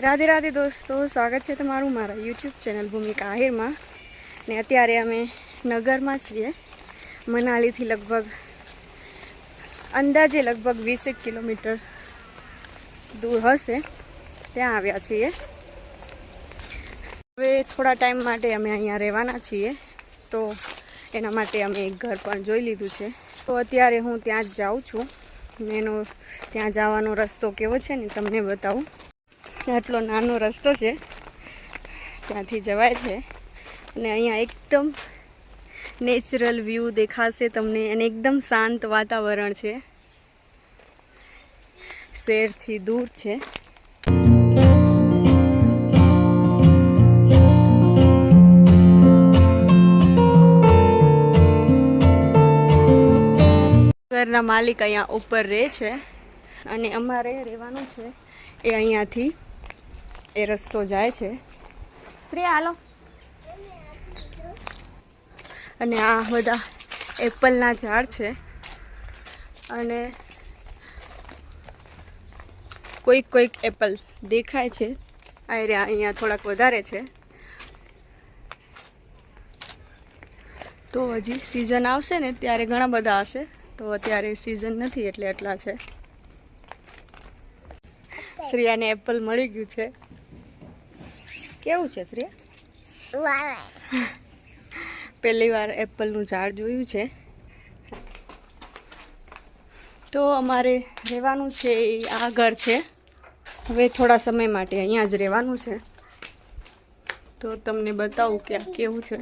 રાધે રાધે દોસ્તો, સ્વાગત છે તમારું મારા યુટ્યુબ ચેનલ ભૂમિકા આહિરમાં ને અત્યારે અમે નગરમાં છીએ. મનાલીથી લગભગ અંદાજે લગભગ વીસેક કિલોમીટર દૂર હશે. ત્યાં આવ્યા છીએ. હવે થોડા ટાઈમ માટે અમે અહીંયા રહેવાના છીએ. તો એના માટે અમે એક ઘર પણ જોઈ લીધું છે. તો અત્યારે હું ત્યાં જ જાઉં છું. એનો ત્યાં જવાનો રસ્તો કેવો છે ને તમને બતાવું. આટલો નાનો રસ્તો છે. ત્યાંથી જવાય છે. અને અહીંયા એકદમ નેચરલ વ્યૂ દેખાશે તમને અને એકદમ શાંત વાતાવરણ છે. શહેરથી દૂર છે. ઘરના માલિક અહીંયા ઉપર રહે છે. અને અમારે રહેવાનું છે એ અહીંયાથી એ રસ્તો જાય છે. શ્રી હાલો. અને આ બધા એપલના ઝાડ છે. અને કોઈક કોઈક એપલ દેખાય છે. આ રહ્યા અહીંયા થોડાક વધારે છે. તો હજી સિઝન આવશે ને ત્યારે ઘણા બધા હશે. તો અત્યારે સિઝન નથી એટલે એટલા છે. શ્રેયાને એપલ મળી ગયું છે. કેવું છે શ્રેયા? પહેલી વાર એપલનું ઝાડ જોયું છે. તો અમારે રહેવાનું છે એ આ ઘર છે. હવે થોડા સમય માટે અહીંયા જ રહેવાનું છે. તો તમને બતાવું કે આ કેવું છે.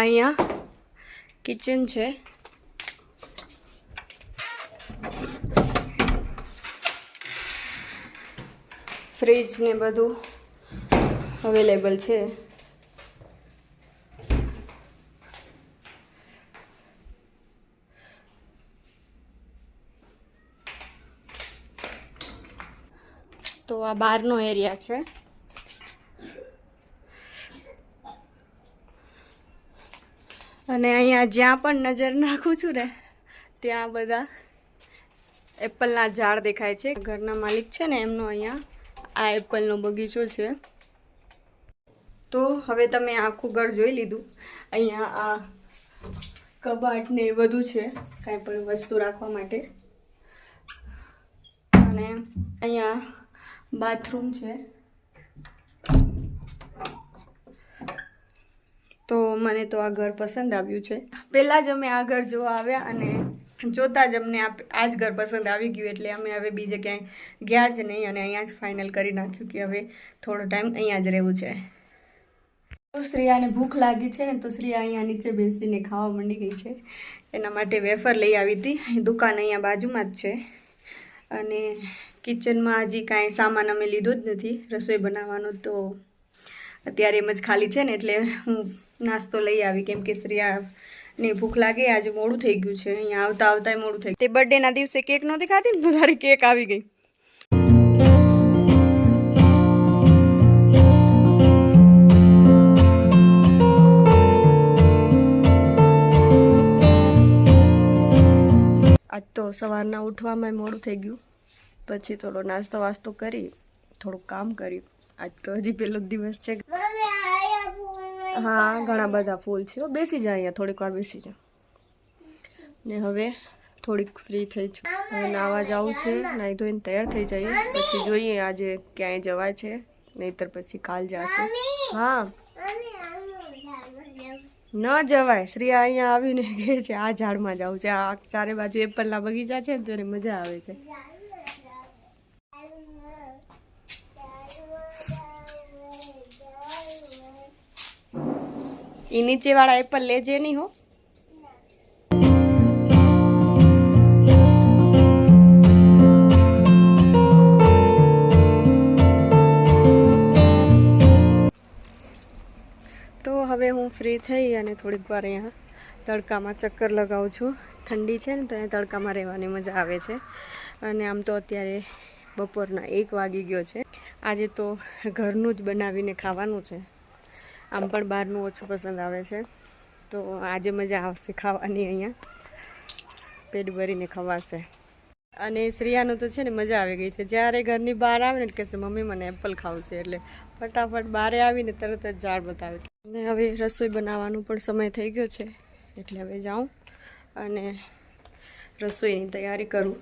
અહીંયા કિચન છે. ફ્રીજ ને બધું અવેલેબલ છે. તો આ બહારનો એરિયા છે. અને અહીંયા જ્યાં પણ નજર નાખું છું ને, ત્યાં બધા એપલના ઝાડ દેખાય છે. ઘરના માલિક છે ને, એમનો અહીંયા આ એપલનો બગીચો છે. તો હવે તમે આખું ઘર જોઈ લીધું. અહીંયા આ કબાટ ને એ બધું છે, કાંઈ પણ વસ્તુ રાખવા માટે. અને અહીંયા બાથરૂમ છે. તો મને તો આ ઘર પસંદ આવ્યું છે. પહેલાં જ અમે આ ઘર જોવા આવ્યા અને જોતાં જ અમને આ જ ઘર પસંદ આવી ગયું એટલે અમે હવે બીજે ક્યાંય ગયા જ નહીં અને અહીંયા જ ફાઇનલ કરી નાખ્યું કે હવે થોડો ટાઈમ અહીંયા જ રહેવું છે. તો શ્રેયાને ભૂખ લાગી છે ને તો શ્રેયા અહીંયા નીચે બેસીને ખાવા માંડી ગઈ છે. એના માટે વેફર લઈ આવી હતી. દુકાન અહીંયા બાજુમાં જ છે. અને કિચનમાં હજી કાંઈ સામાન અમે લીધો જ નથી. રસોઈ બનાવવાનો તો અત્યારે એમ જ ખાલી છે ને એટલે હું નાસ્તો લઈ આવી કેમ કે શ્રેયાને ભૂખ લાગે, આજે મોડું થઈ ગયું છે. અહીંયા આવતા આવતા મોડું થઈ ગયું. તે બર્થડેના દિવસે કેક નહોતી ખાધી ને તારી કેક આવી ગઈ. આજ તો સવારના ઉઠવામાં મોડું થઈ ગયું. પછી થોડો નાસ્તો વાસ્તો કરી, થોડુંક કામ કર્યું. આજ તો હજી પહેલો દિવસ છે. હા ઘણા બધા ફૂલ છે બેસી જા અહીંયા થોડીક વાર બેસી જા. ને હવે થોડીક ફ્રી થઈ છું. હવે નાવા જાવું છે નાહી ધોઈને તૈયાર થઈ જઈએ. પછી જોઈએ આજે ક્યાંય જવાય છે નહીતર પછી કાલ જશે. હા. ન જવાય. શ્રીયા અહીંયા આવીને કહે છે આ ઝાડમાં જવું છે. આ ચારે બાજુ એપલના બગીચા છે તો એને મજા આવે છે. એ નીચે વાળા એપલ લેજે નહીં હો. તો હવે હું ફ્રી થઈ અને થોડીક વાર અહીંયા તડકામાં ચક્કર લગાવું છું. ઠંડી છે ને, તો અહીંયા તડકામાં રહેવાની મજા આવે છે. અને આમ તો અત્યારે બપોરના એક વાગી ગયો છે. આજે તો ઘરનું જ બનાવીને ખાવાનું છે. આમ પણ બહારનું ઓછું પસંદ આવે છે. તો આજે મજા આવશે ખાવાની અહીંયા. પેટ ભરીને ખવાશે. અને શ્રેયાનું તો છે ને મજા આવી ગઈ છે. જ્યારે ઘરની બહાર આવે ને એટલે કહેશે મમ્મી, મને એપલ ખાવું છે. એટલે ફટાફટ બહારે આવીને તરત જ ઝાડ બતાવે. અને હવે રસોઈ બનાવવાનો પણ સમય થઈ ગયો છે. એટલે હવે જાઉં અને રસોઈની તૈયારી કરું.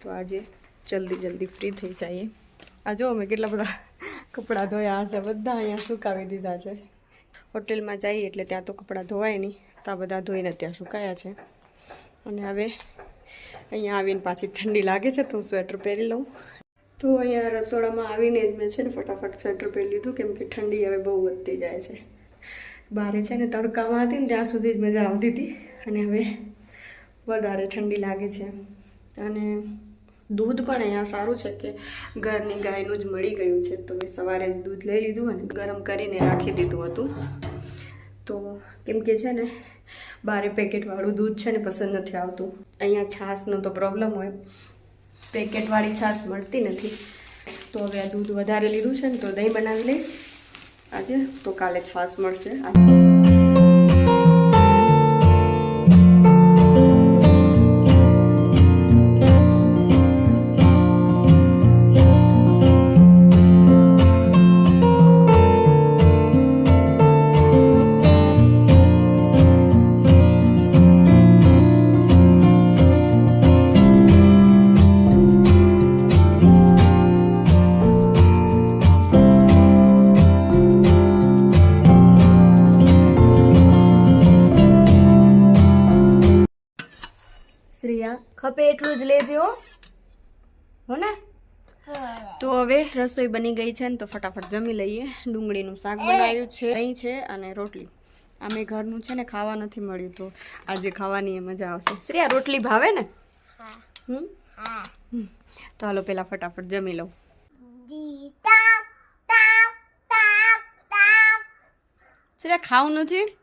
તો આજે જલ્દી જલ્દી ફ્રી થઈ જઈએ. આ જો અમે કેટલા બધા કપડાં ધોયા હશે, બધા અહીંયા સુકાવી દીધા છે. હોટેલમાં જઈએ એટલે ત્યાં તો કપડાં ધોવાય નહીં, તો આ બધા ધોઈને ત્યાં સુકાયા છે. અને હવે અહીંયા આવીને પાછી ઠંડી લાગે છે, તો હું સ્વેટર પહેરી લઉં. તો અહીંયા રસોડામાં આવીને જ મેં છે ને ફટાફટ સ્વેટર પહેરી લીધું, કેમ કે ઠંડી હવે બહુ વધતી જાય છે. બારે છે ને તડકામાં હતી ને ત્યાં સુધી જ મજા આવતી હતી. અને હવે વધારે ઠંડી લાગે છે. અને દૂધ પણ અહીંયા સારું છે કે ઘરની ગાયનું જ મળી ગયું છે. તો મેં સવારે દૂધ લઈ લીધું અને ગરમ કરીને રાખી દીધું હતું. તો કેમ કે છે ને, બારે પેકેટવાળું દૂધ છે ને પસંદ નથી આવતું. અહીંયા છાશનો તો પ્રોબ્લેમ હોય. પેકેટવાળી છાશ મળતી નથી. તો હવે આ દૂધ વધારે લીધું છે ને તો દહીં બનાવી લઈશ. આજે તો કાલે છાશ મળશે. શ્રેયા ખપે એટલું જ લેજે હો. હો ને? તો હવે રસોઈ બની ગઈ છે ને તો ફટાફટ જમી લઈએ. ડુંગળીનું શાક બનાવ્યું છે. અહીં છે અને રોટલી. આમે ઘરનું છે ને ખાવા નથી મળ્યું તો આજે ખાવાની એ મજા આવશે. શ્રેયા રોટલી ભાવે ને? હમ? હમ. તો હાલો પેલા ફટાફટ જમી લઉં. શ્રેયા ખાવું નથી?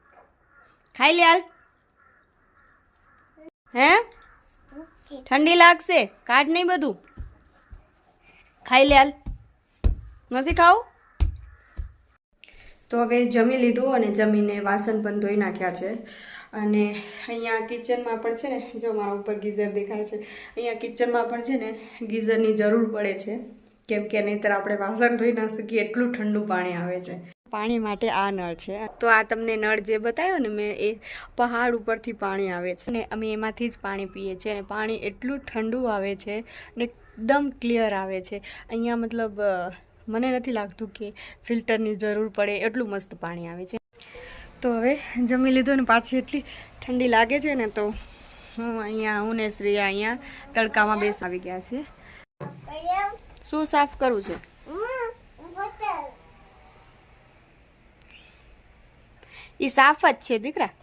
ખાઈ લે હાલ. હે? ઠંડી લાગશે, કાઢ નહીં બધું. ખાઈ લે નથી ખાવું? તો હવે જમી લીધું અને જમીને વાસણ પણ ધોઈ નાખ્યા છે. અને અહીંયા કિચનમાં પણ છે ને, જો મારા ઉપર ગીઝર દેખાય છે, અહીંયા કિચનમાં પણ છે ને, ગીઝરની જરૂર પડે છે. કેમ કે નહીંતર આપણે વાસણ ધોઈ ના શકીએ, એટલું ઠંડુ પાણી આવે છે. પાણી માટે આ નળ છે. તો આ તમને નળ જે બતાવ્યો ને મેં એ પહાડ ઉપરથી પાણી આવે છે. ને અમે એમાંથી જ પાણી પીએ છીએ અને પાણી એટલું ઠંડુ આવે છે ને એકદમ ક્લિયર આવે છે. અહીંયા મતલબ મને નથી લાગતું કે ફિલ્ટરની જરૂર પડે એટલું મસ્ત પાણી આવે છે. તો હવે જમી લીધું ને પાછી એટલી ઠંડી લાગે છે ને તો હું અહીંયા હું ને શ્રેયા અહીંયા તડકામાં બેસ આવી ગયા છે શું સાફ કરવું છે? એ સાફ જ છે દીકરા.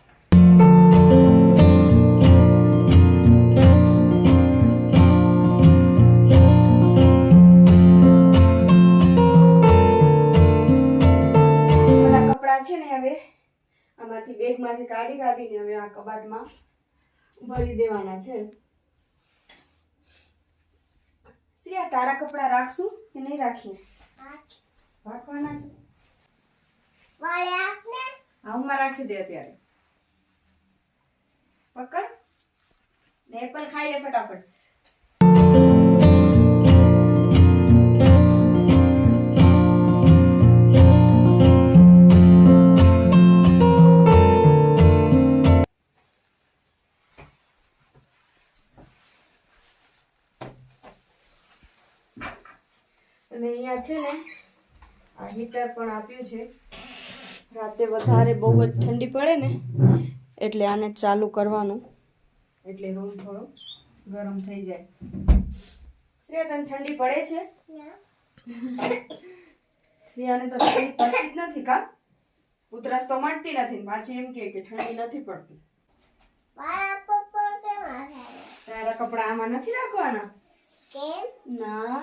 કપડાં છે ને હવે? આમાંથી બેગમાંથી કાઢી કાઢીને હવે આ કબાટમાં ભરી દેવાના છે. શ્રેયા તારા કપડાં રાખશું કે નહીં રાખીએ? રાખવાના છે? હાઉમાં રાખી દે અત્યારે. પકડ. ને એપલ ખાઈ લે ફટાફટ. અને અહીંયા છે ને, આ હીટર પણ આપ્યું છે. રાતે વધારે બહુ જ ઠંડી પડે ને એટલે આને ચાલુ કરવાનું. એટલે રૂમ થોડો ગરમ થઈ જાય. શ્રેયા તને ઠંડી પડે છે? શ્રેયાને તો ઠંડી પડતી જ નથી કા? ઉતરસ તો મળતી નથી પાછી એમ કે કે ઠંડી નથી પડતી. તારા કપડા આમાં નથી રાખવાના? ના.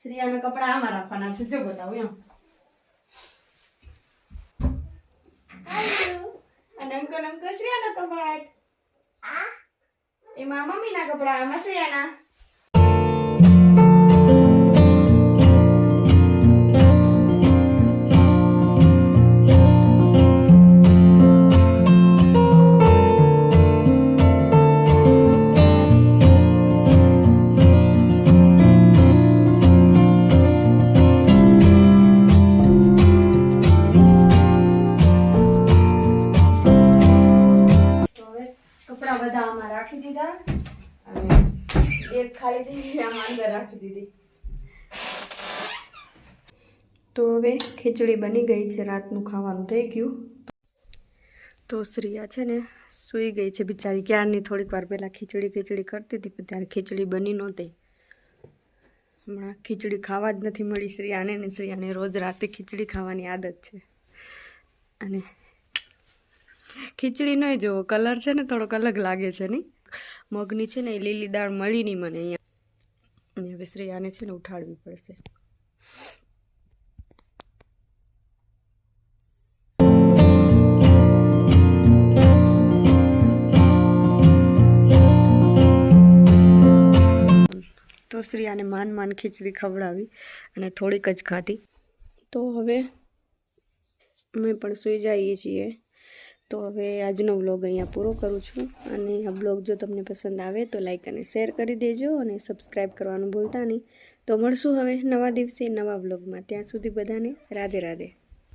શ્રેયાના કપડા આમાં રાખવાના છે. જો બતાવું એમ. અને અંકલ શ્રેયાનો શ્રેયાના એ એમાં મમ્મીના કપડા આમાં શ્રેયાના તો હવે ખીચડી બની ગઈ છે, રાતનું ખાવાનું થઈ ગયું. તો શ્રીયા છે ને સૂઈ ગઈ છે બિચારી. ક્યારની થોડીક વાર પહેલાં ખીચડી ખીચડી કરતી હતી, પણ ત્યારે ખીચડી બની નહોતી. હમણાં ખીચડી ખાવા જ નથી મળી શ્રીયાને ને શ્રીયાને રોજ રાતે ખીચડી ખાવાની આદત છે. અને ખીચડીનો નહીં જોવો, કલર છે ને થોડોક અલગ લાગે છે નહીં. મગની છે ને એ લીલી દાળ મળી નહીં મને અહીંયા. હવે શ્રેયાને છે ને ઉઠાડવી પડશે. તો શ્રેયાને માન માન ખીચડી ખવડાવી અને થોડીક જ ખાધી. તો હવે અમે પણ સૂઈ જઈએ છીએ. તો હવે આજનો વ્લોગ અહીંયા પૂરો કરું છું અને આ વ્લોગ જો તમને પસંદ આવે તો લાઇક અને શેર કરી દેજો અને સબસ્ક્રાઈબ કરવાનું ભૂલતા નહીં. તો મળશું હવે નવા દિવસે નવા વ્લોગમાં. ત્યાં સુધી બધાને રાધે રાધે.